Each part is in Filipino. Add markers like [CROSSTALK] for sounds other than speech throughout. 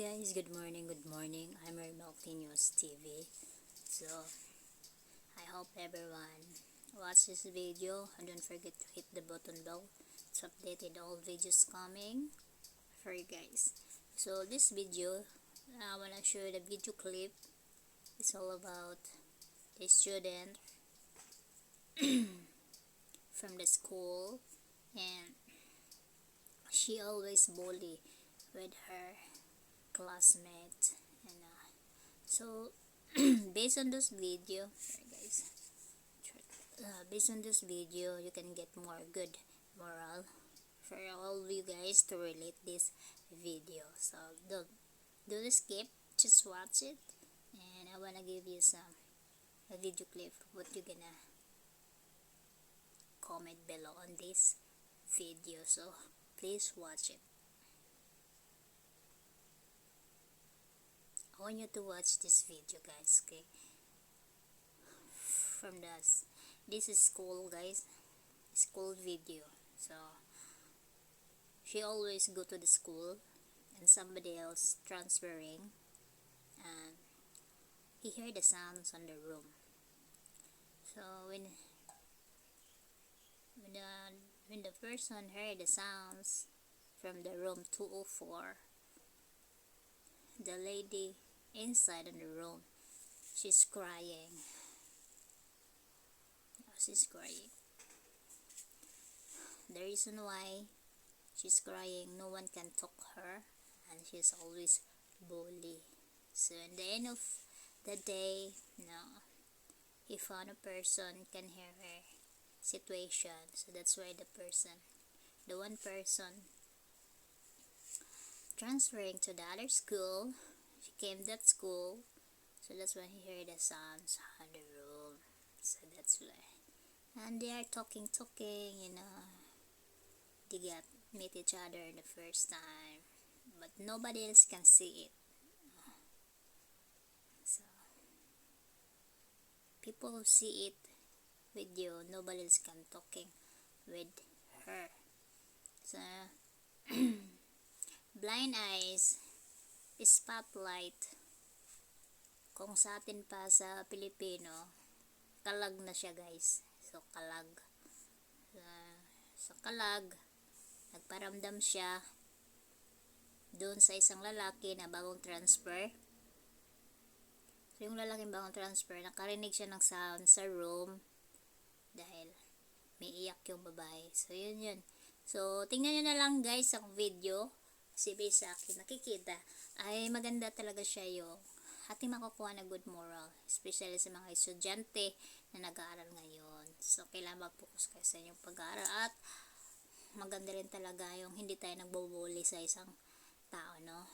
guys, good morning, good morning. I'm Remote News TV. So, I hope everyone watch this video and don't forget to hit the button bell to updated all videos coming for you guys. So, this video, I want to show you the video clip. It's all about a student [CLEARS THROAT] from the school and she always bully with her classmate and uh, so [CLEARS THROAT] based on this video guys. Uh, based on this video you can get more good moral for all of you guys to relate this video. So don't do the skip just watch it. And I wanna give you some a video clip what you gonna comment below on this video. So please watch it want you to watch this video guys okay? From this this is school guys. School video. So she always go to the school and somebody else transferring and he heard the sounds on the room. So when when the when the person heard the sounds from the room 204 the lady inside in the room. She's crying. She's crying. The reason why she's crying no one can talk her and she's always bully. So in the end of the day no he found a person can hear her situation so that's why the person the one person transferring to the other school she came that school so that's when he heard the sounds on the room. So that's why. And they are talking talking you know. They got meet each other the first time but nobody else can see it. So people who see it with you nobody else can talking with her. So [CLEARS THROAT] blind eyes spotlight kung sa atin pa sa Pilipino kalag na siya guys. So kalag. Uh, sa kalag nagparamdam siya doon sa isang lalaki na bagong transfer. So yung lalaking bagong transfer nakarinig siya ng sound sa room dahil may iyak yung babae. So yun yun. So tingnan nyo na lang guys ang video sa akin nakikita ay maganda talaga siya yung ating makukuha na good moral especially sa mga estudyante na nag-aaral ngayon. So kailangan mag-focus kayo sa inyong pag-aaral at maganda rin talaga yung hindi tayo nagbubully sa isang tao no?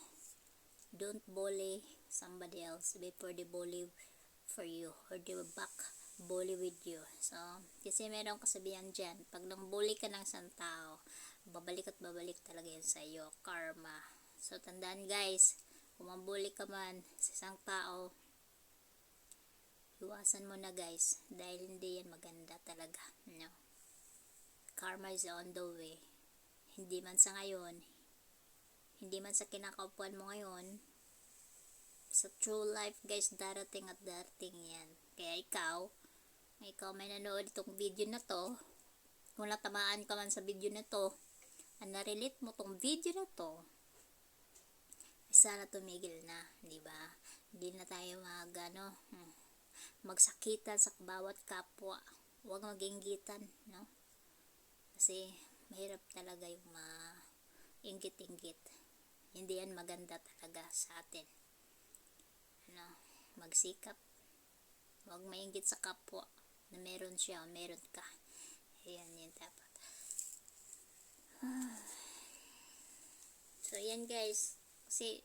Don't bully somebody else before they bully for you or they will back bully with you. So kasi meron kasabihan dyan pag nang bully ka ng isang tao babalik at babalik talaga yan sa iyo karma So, tandaan guys, kung mabuli ka man sa isang tao, iwasan mo na guys, dahil hindi yan maganda talaga. No? Karma is on the way. Hindi man sa ngayon, hindi man sa kinakaupuan mo ngayon, sa true life guys, darating at darating yan. Kaya ikaw, ikaw may nanood itong video na to, kung natamaan ka man sa video na to, ang narelate mo tong video na to, sana tumigil na, 'di ba? Hindi na tayo mag ano, hmm, magsakitan sa bawat kapwa. Huwag maginggitan, no? Kasi mahirap talaga yung ma-inggit-inggit. Hindi yan maganda talaga sa atin. Ano, magsikap. Huwag mainggit sa kapwa na meron siya o meron ka. Ayan, yan dapat. So, yan guys. Kasi,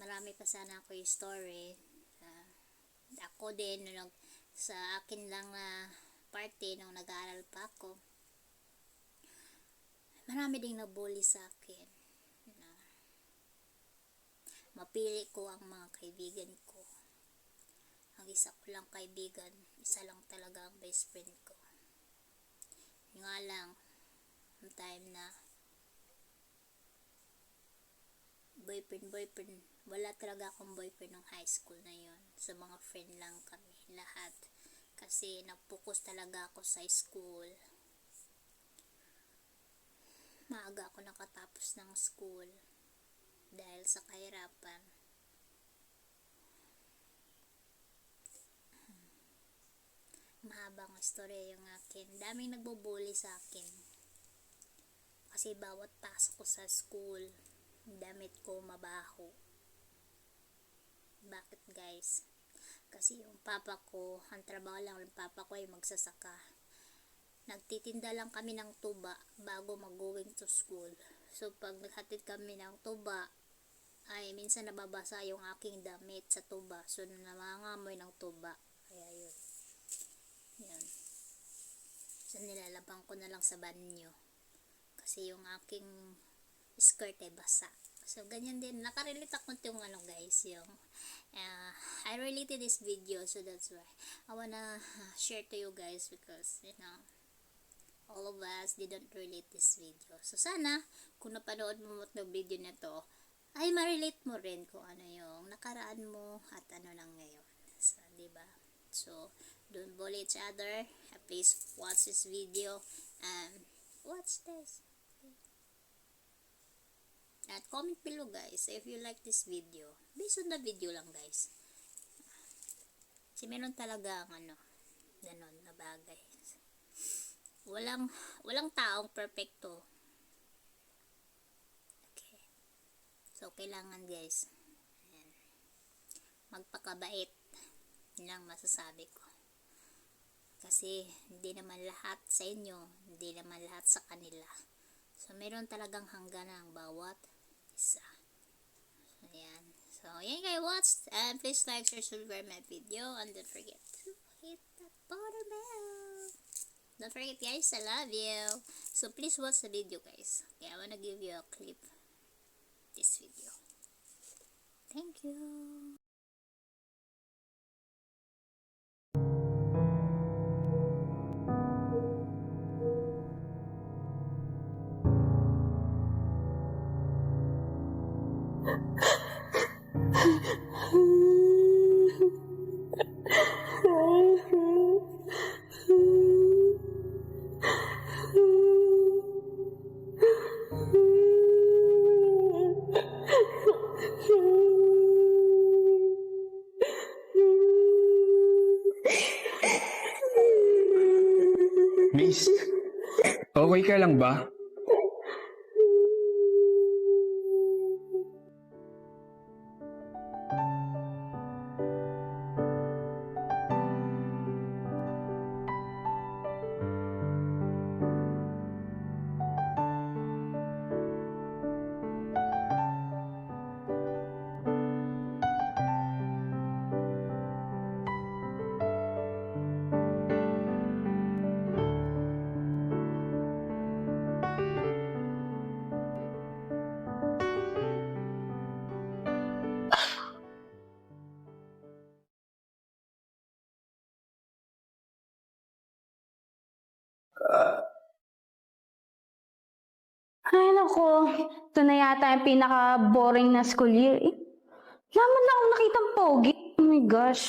marami pa sana ako yung story. Uh, ako din, nung, sa akin lang na party nung nag-aaral pa ako. Marami ding nabully sa akin. Na, mapili ko ang mga kaibigan ko. Ang isa ko lang kaibigan, isa lang talaga ang best friend ko. Yung nga lang, ang time na boyfriend, boyfriend. Wala talaga akong boyfriend ng high school na yon. Sa mga friend lang kami, lahat. Kasi nag-focus talaga ako sa school. Maaga ako nakatapos ng school. Dahil sa kahirapan. Mahabang istorya yung akin. Daming nagbubuli sa akin. Kasi bawat pasok ko sa school, damit ko mabaho. Bakit guys? Kasi yung papa ko, ang trabaho lang ng papa ko ay magsasaka. Nagtitinda lang kami ng tuba bago mag-going to school. So pag naghatid kami ng tuba, ay minsan nababasa yung aking damit sa tuba. So namangamoy ng tuba. Kaya yun. Yan. So nilalabang ko na lang sa banyo. Kasi yung aking skirt ay basa. So, ganyan din. Nakarelate ako yung ano guys, yung uh, I related this video so that's why I wanna share to you guys because, you know, all of us didn't relate this video. So, sana, kung napanood mo itong video na to, ay ma-relate mo rin kung ano yung nakaraan mo at ano lang ngayon. So, ba? So, don't bully each other. Please watch this video and watch this. At comment below guys if you like this video. Based on the video lang guys. Kasi meron talaga ang ano, ganon na bagay. Walang, walang taong perfecto. Okay. So, kailangan guys, ayan, magpakabait. Lang masasabi ko. Kasi, hindi naman lahat sa inyo, hindi naman lahat sa kanila. So, meron talagang hangganan ang bawat So, ayan. So, ayan guys, watch. And please like, share, subscribe my video. And don't forget to hit that button bell. Don't forget guys, I love you. So, please watch the video guys. Okay, I wanna give you a clip. This video. Thank you. Ka lang ba? Nako. Ito na yata yung pinaka-boring na school year. Eh, laman na akong nakitang pogi. Oh my gosh.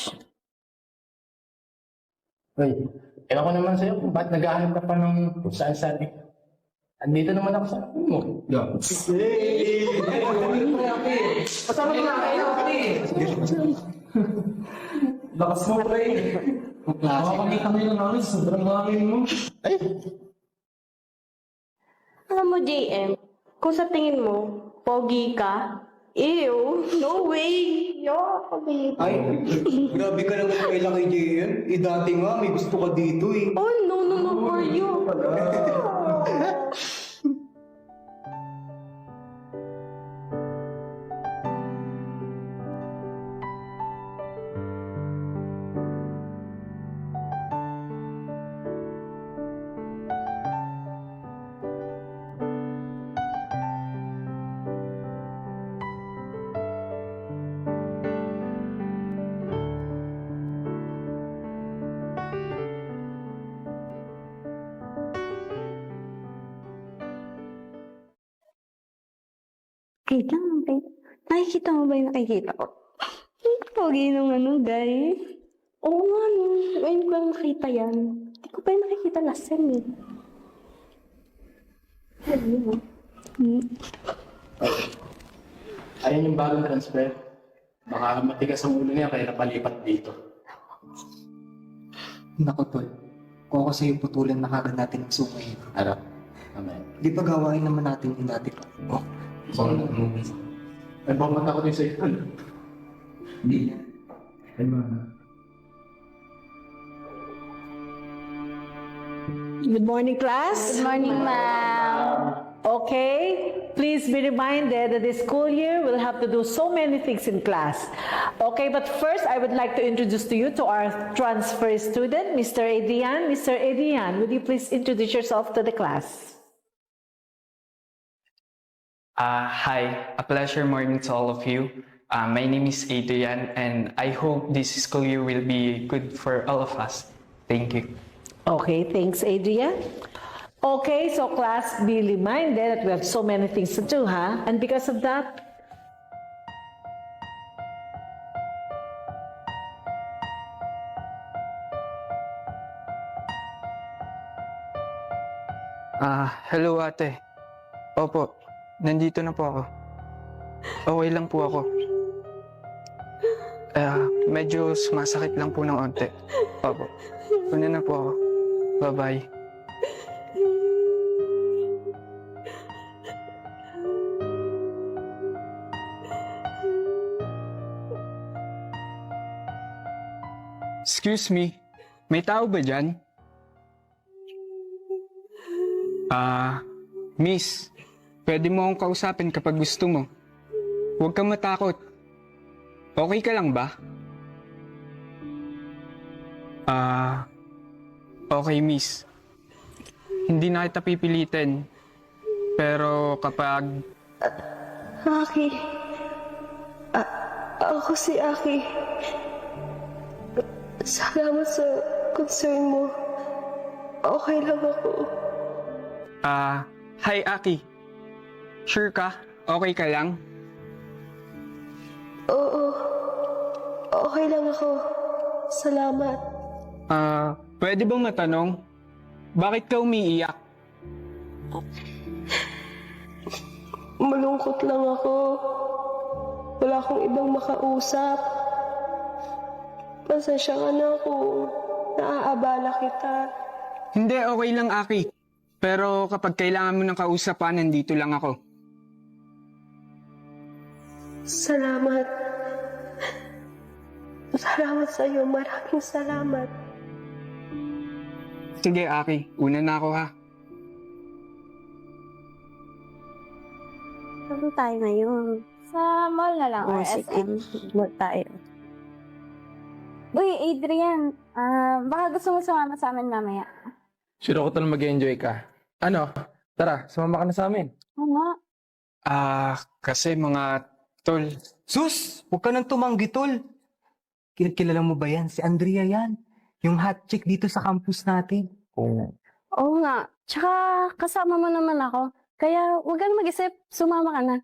Uy, ewan ko naman sa'yo kung ba't naghahanap ka pa ng kung saan saan eh. Andito naman ako sa ano mo. Yeah. Kasama na kayo, Lakas mo, pre. Makakakita ngayon ng knowledge, sobrang hangin mo. Ay, Alam mo, JM, kung sa tingin mo, pogi ka, ew, no way. Yo, pogi. Ay, grabe ka naman kay Lucky JM. Eh, dati nga, may gusto ka dito eh. Oh, no, no, no, for you. [LAUGHS] Wait lang, wait. Nakikita mo ba yung nakikita ko? Pogi nung ano, guy. Oo nga, no. Ngayon ko lang nakita yan. Hindi ko pa yung nakikita last time, eh. Ano, Hmm. Ayan yung bagong transfer. Baka matigas ang ulo niya kaya napalipat dito. Naku, tol. Kung ako sa'yo putulin na kagad natin ang sungay. Ano? Mamaya. Di ba gawain naman natin yung dati pa? Oh, So, ano? Ay, baka matakot yung sa'yo. tol. hindi na. Ay, ba? Good morning, class. Good morning, ma'am. Okay, please be reminded that this school year we'll have to do so many things in class. Okay, but first I would like to introduce to you to our transfer student, Mr. Adrian. Mr. Adrian, would you please introduce yourself to the class? Uh, hi, a pleasure morning to all of you. Uh, my name is Adrian and I hope this school year will be good for all of us. Thank you. Okay, thanks, Adrian. Okay, so class, be reminded that we have so many things to do, huh? And because of that, Ah, hello ate. Opo, nandito na po ako. Okay lang po ako. Ah, medyo sumasakit lang po ng onte. Opo. Una na po ako. Bye-bye. Excuse me, may tao ba dyan? Ah, miss, pwede mo akong kausapin kapag gusto mo. Huwag kang matakot. Okay ka lang ba? Ah, okay miss. Hindi na kita pipilitin. Pero kapag Aki. A- ako si Aki. Salamat sa concern mo. Okay lang ako. Ah, hi Aki. Sure ka? Okay ka lang? Oo. Okay lang ako. Salamat. Ah, pwede bang matanong? Bakit ka umiiyak? Malungkot lang ako. Wala akong ibang makausap. Pasensya ka na kung naaabala kita. Hindi, okay lang Aki. Pero kapag kailangan mo ng kausapan, nandito lang ako. Salamat. Salamat sa iyo. Maraming salamat. Sige Aki, una na ako ha. Saan tayo ngayon? Sa mall na lang Oh, or sige. SM. Mall tayo. Uy, Adrian, ah baka gusto mo sumama sa amin mamaya. Sure ako talagang mag-enjoy ka. Ano? Tara, sumama ka na sa amin. Oo nga. Ah, kasi mga tol, Sus! Huwag ka nang tumanggi, tol. Kil- Kilala mo ba yan? Si Andrea yan. Yung hot chick dito sa campus natin. Oo. Oo nga. Tsaka kasama mo naman ako. Kaya huwag kang mag-isip. Sumama ka na.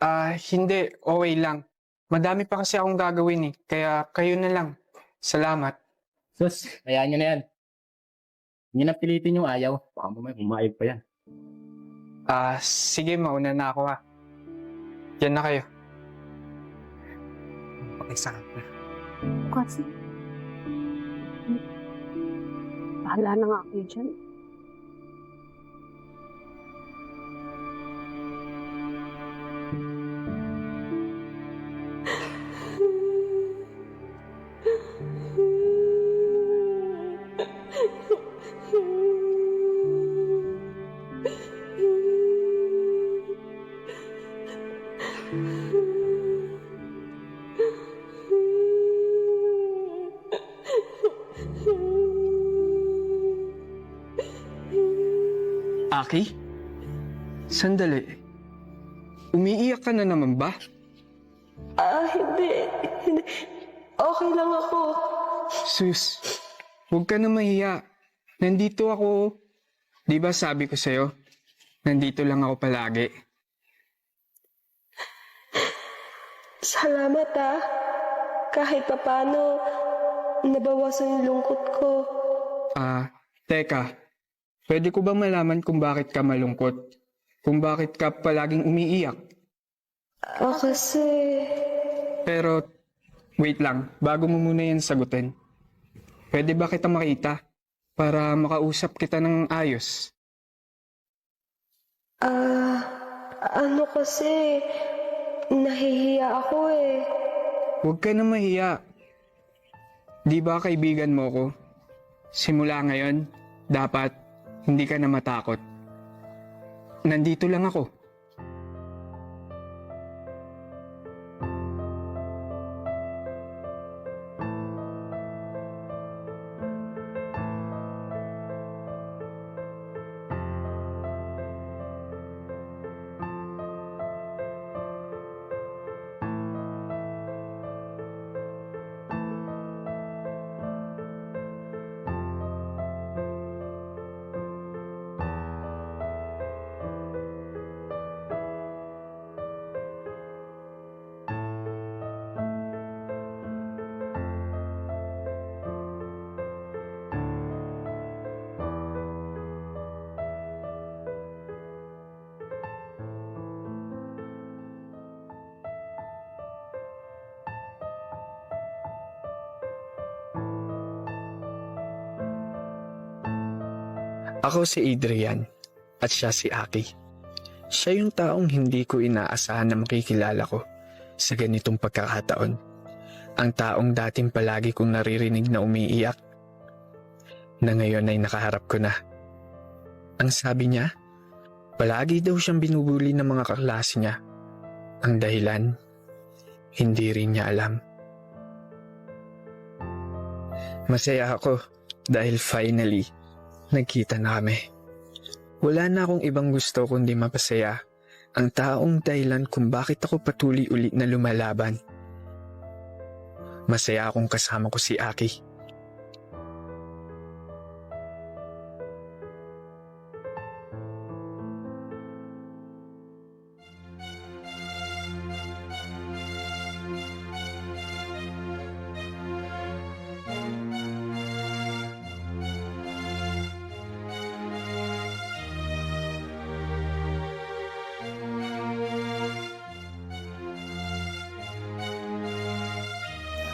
ah, hindi, okay lang. Madami pa kasi akong gagawin eh, kaya kayo na lang. Salamat. Sus, hayaan nyo na yan. Hindi na pilitin yung ayaw. Baka mamaya umayag pa yan. Ah, sige, mauna na ako ha. Yan na kayo. Pakisama na. Kasi... Bahala na nga ako dyan. Aki? Sandali. Umiiyak ka na naman ba? Ah, hindi. Hindi. Okay lang ako. Sus, huwag ka na mahiya. Nandito ako. Di ba sabi ko sa'yo? Nandito lang ako palagi. Salamat ah. Kahit papano, nabawasan yung lungkot ko. Ah, teka. Pwede ko ba malaman kung bakit ka malungkot? Kung bakit ka palaging umiiyak? Ah, kasi... Pero, wait lang. Bago mo muna yan sagutin. Pwede ba kita makita? Para makausap kita ng ayos. Ah, ano kasi... Nahihiya ako eh. Huwag ka na mahiya. Di ba kaibigan mo ko? Simula ngayon, dapat hindi ka na matakot. Nandito lang ako. Ako si Adrian at siya si Aki. Siya yung taong hindi ko inaasahan na makikilala ko sa ganitong pagkakataon. Ang taong dating palagi kong naririnig na umiiyak na ngayon ay nakaharap ko na. Ang sabi niya, palagi daw siyang binubuli ng mga kaklase niya. Ang dahilan, hindi rin niya alam. Masaya ako dahil finally, nagkita na kami. Wala na akong ibang gusto kundi mapasaya ang taong dahilan kung bakit ako patuloy uli na lumalaban. Masaya akong kasama ko si Aki.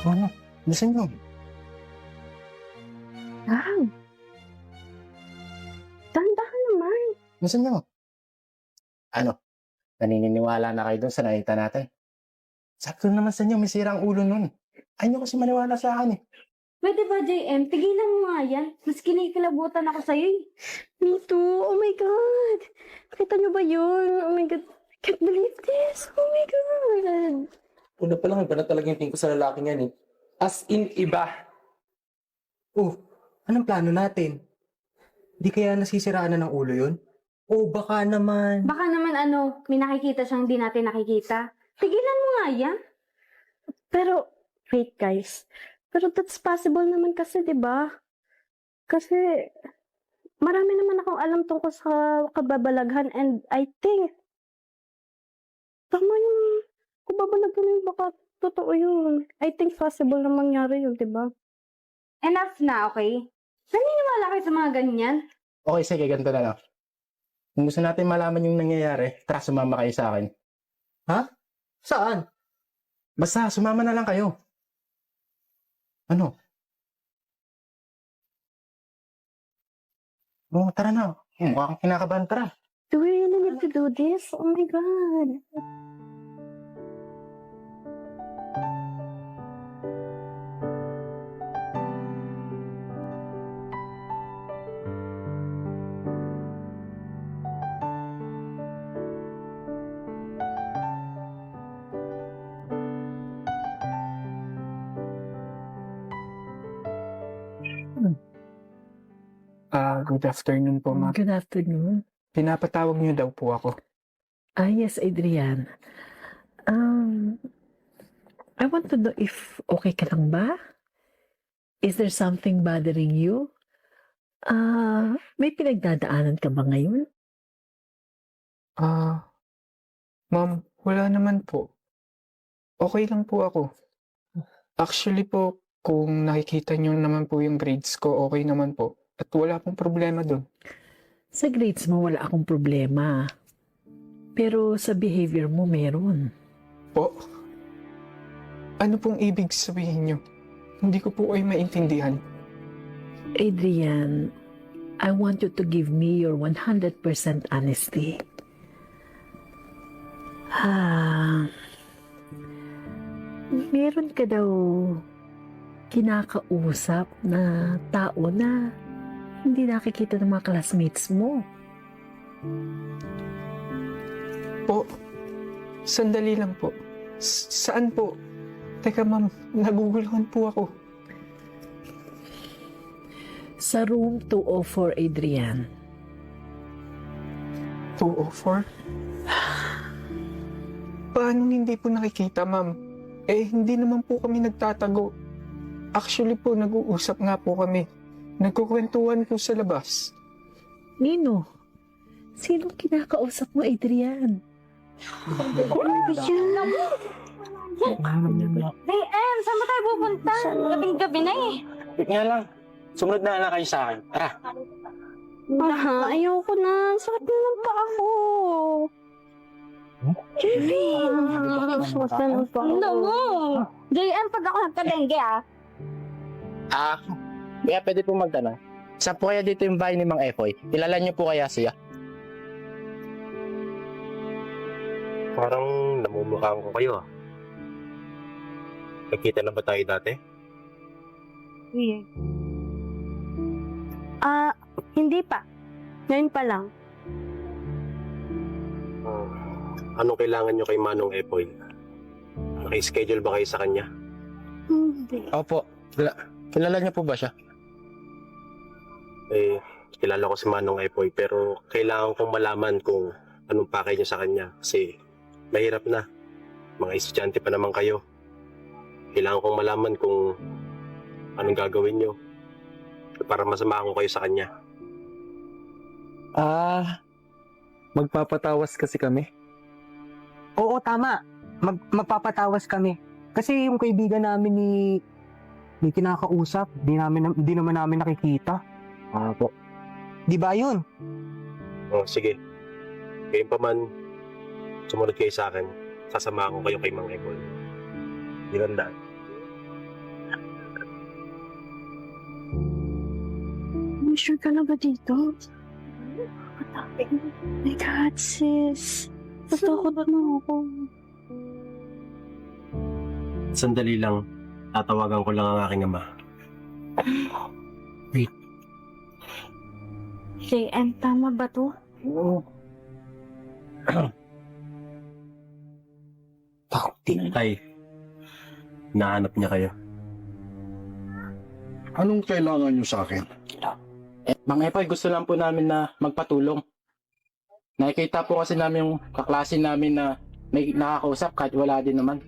Ano? Nasaan yun? Lang. Dahan-dahan naman. Nasaan nyo? Ano? Naniniwala na kayo dun sa nakita natin? Sakto naman sa inyo, may sirang ulo nun. Ayaw nyo kasi maniwala sa akin eh. Pwede ba, JM? Tigilan mo nga yan. Mas kinikilabutan ako sa'yo eh. Me too. Oh my God. Kita niyo ba yun? Oh my God. I can't believe this. Oh my God. Una pa lang, iba na talaga yung tingin ko sa lalaking yan eh. As in, iba. Oh, anong plano natin? Di kaya nasisiraan na ng ulo yun? O baka naman... Baka naman ano, may nakikita siyang hindi natin nakikita. Tigilan mo nga yan. Pero, wait guys. Pero that's possible naman kasi, di ba? Kasi, marami naman akong alam tungkol sa kababalaghan and I think, tama yung kababalaghan yun, baka totoo yun. I think possible na mangyari yun, di ba? Enough na, okay? Naniniwala kayo sa mga ganyan? Okay, sige, ganito na lang. Kung gusto natin malaman yung nangyayari, tara sumama kayo sa akin. Saan? Basta, sumama na lang kayo. Ano? Oh, tara na. Hmm, Mukhang kinakabahan, tara. Do we really need to do this? Oh my God. Ah, good afternoon po, ma'am. Good afternoon. Pinapatawag niyo daw po ako. Ah, yes, Adrian. Um, I want to know if okay ka lang ba? Is there something bothering you? Ah, may pinagdadaanan ka ba ngayon? Ah, ma'am, wala naman po. Okay lang po ako. Actually po, kung nakikita nyo naman po yung grades ko, okay naman po. At wala pong problema doon. Sa grades mo, wala akong problema. Pero sa behavior mo, meron. Po? Ano pong ibig sabihin nyo? Hindi ko po ay maintindihan. Adrian, I want you to give me your 100% honesty. Ah, meron ka daw kinakausap na tao na hindi nakikita ng mga classmates mo. Po, sandali lang po. S- saan po? Teka ma'am, naguguluhan po ako. Sa room 204, Adrian. 204? [SIGHS] Paano hindi po nakikita, ma'am? Eh, hindi naman po kami nagtatago. Actually po, nag-uusap nga po kami. Nagkukwentuhan po sa labas. Nino, sinong kinakausap mo, Adrian? Hey, Em, saan ba tayo pupunta? Gabing-gabi na eh. Wait nga lang. Sumunod na lang kayo sa akin. Tara. Ah, ayoko na. Sakit na lang pa ako. Kevin! Sakit na lang pa ako. Ano mo? JM, pag ako nagkalengge ah. Ah, kaya pwede po magtanong. Saan po kaya dito yung bahay ni Mang Efoy? Kilala niyo po kaya siya? Parang namumukhaan ko kayo ah. Nagkita na ba tayo dati? Ah, hindi pa. Ngayon pa lang. Ah, anong kailangan nyo kay Manong Epoy? Naki-schedule ba kayo sa kanya? Hindi. Opo. Kila- kilala niyo po ba siya? Eh, kilala ko si Manong Epoy pero kailangan kong malaman kung anong pakay niya sa kanya kasi mahirap na. Mga estudyante pa naman kayo. Kailangan kong malaman kung anong gagawin nyo para masama ko kayo sa kanya. Ah, magpapatawas kasi kami. Oo, tama. Mag magpapatawas kami. Kasi yung kaibigan namin ni ni kinakausap, di namin di naman namin nakikita. Ah, po. Di ba 'yun? Oh, sige. Ngayon pa man, sumunod kayo sa akin. Sasama ko kayo kay Mang Epoy. Dinandaan. Sure ka na ba dito? My God, sis. Natakot na ako. Sandali lang. Tatawagan ko lang ang aking ama. JM, tama ba to? Oo. Tay, nahanap niya kayo. Anong kailangan nyo sa akin? Eh, Mang Efoy, gusto lang po namin na magpatulong. Nakikita po kasi namin yung kaklase namin na may nakakausap kahit wala din naman.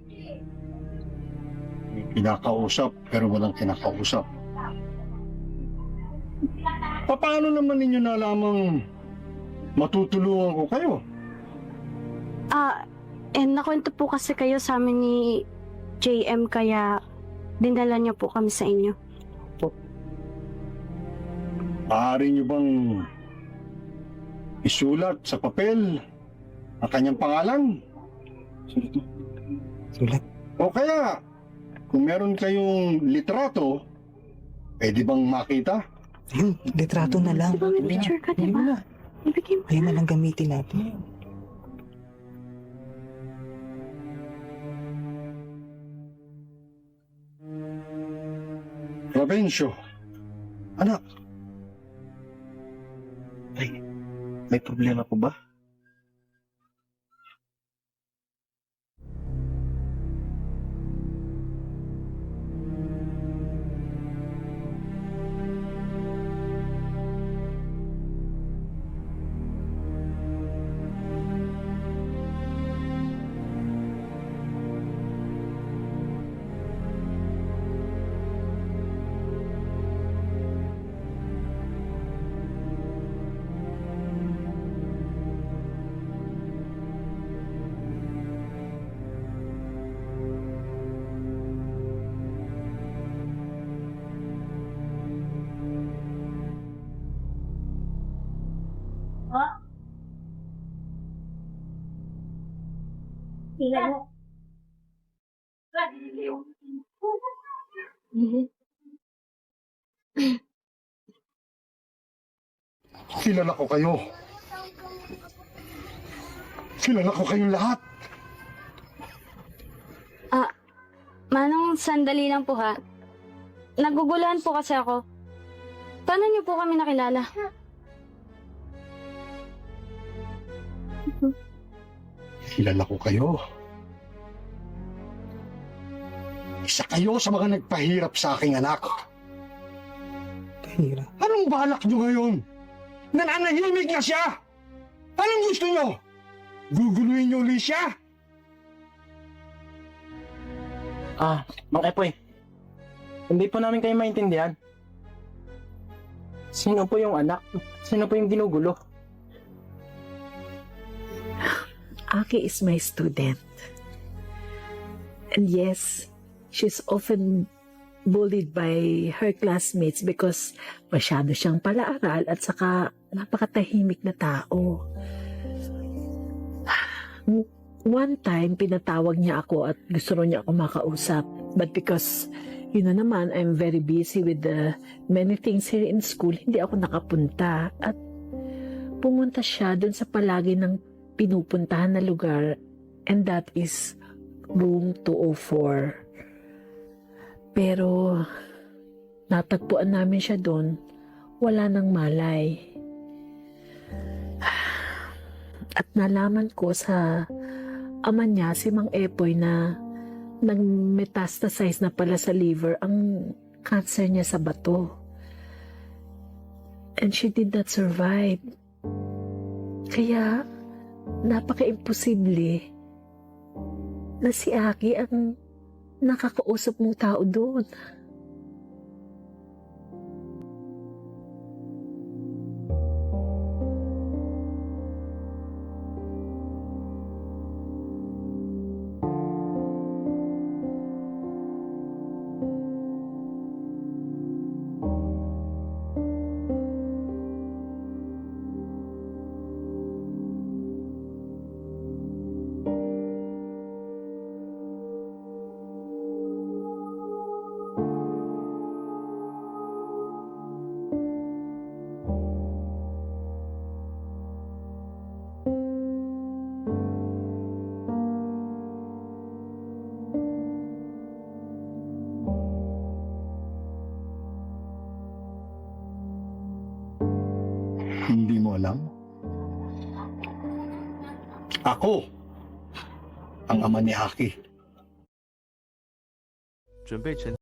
Kinakausap pero walang kinakausap. Paano naman ninyo nalamang matutulungan ko kayo? Ah, eh, nakwento po kasi kayo sa amin ni JM kaya dinala niya po kami sa inyo. Maaari nyo bang isulat sa papel ang kanyang pangalan? Sulat. O kaya, kung meron kayong litrato, pwede bang makita? Ayun, litrato na lang. Di ba may picture ka, di ba? Ibigay mo. Ayun na lang gamitin natin. Provencio. Anak, May problema po ba? Kilala ko kayo. Kilala ko kayong lahat. Manong, sandali lang po ha. Naguguluhan po kasi ako. Paano niyo po kami nakilala? Kilala ko kayo. Isa kayo sa mga nagpahirap sa aking anak. Kahira. Anong balak nyo ngayon? Nananahimik na siya! Anong gusto nyo? Guguluhin nyo ulit siya? Ah, Mang Epoy. Hindi po namin kayo maintindihan. Sino po yung anak? Sino po yung ginugulo? Aki is my student. And yes, she's often bullied by her classmates because masyado siyang palaaral at saka napakatahimik na tao. One time, pinatawag niya ako at gusto niya ako makausap. But because, you know naman, I'm very busy with the many things here in school, hindi ako nakapunta. At pumunta siya dun sa palagi ng pinupuntahan na lugar and that is room 204. Pero natagpuan namin siya doon, wala nang malay. At nalaman ko sa ama niya, si Mang Epoy, na nag-metastasize na pala sa liver ang cancer niya sa bato. And she did not survive. Kaya, napaka-imposible na si Aki ang nakakausap mong tao doon. Ako, ang ama ni Aki. 准备乘